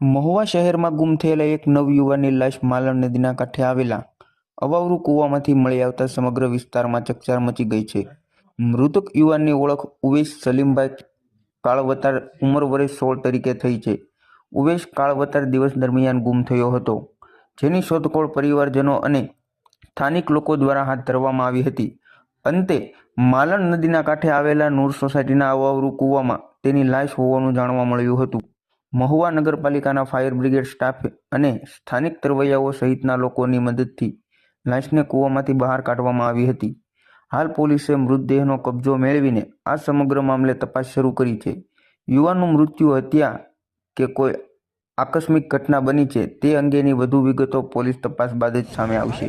મહુવા શહેરમાં ગુમ થયેલા એક નવયુવાનની લાશ માલણ નદીના કાંઠે આવેલા. અવાવરૂ કૂવામાંથી મળી આવતા સમગ્ર વિસ્તારમાં ચકચાર મચી ગઈ છે. મૃતક યુવાનની ઓળખ ઉવેશ સલીમભાઈ કાળવતાર ઉંમર વર્ષ સોળ તરીકે થઈ છે. ઉવેશ કાળવતાર દિવસ દરમિયાન ગુમ થયો હતો, જેની શોધખોળ પરિવારજનો અને સ્થાનિક લોકો દ્વારા હાથ ધરવામાં આવી હતી. અંતે, માલણ નદીના કાંઠે આવેલા નૂર સોસાયટીના અવાવરૂ કૂવામાં તેની લાશ હોવાનું જાણવા મળ્યું હતું. મહુવા નગરપાલિકાના ફાયર બ્રિગેડ સ્ટાફ અને સ્થાનિક તરવૈયાઓ સહિતના લોકોની મદદથી લાશને કૂવામાંથી બહાર કાઢવામાં આવી હતી. હાલ પોલીસે મૃતદેહનો કબજો મેળવીને આ સમગ્ર મામલે તપાસ શરૂ કરી છે. યુવાનનું મૃત્યુ હત્યા કે કોઈ આકસ્મિક ઘટના બની છે તે અંગેની વધુ વિગતો પોલીસ તપાસ બાદ જ સામે આવશે.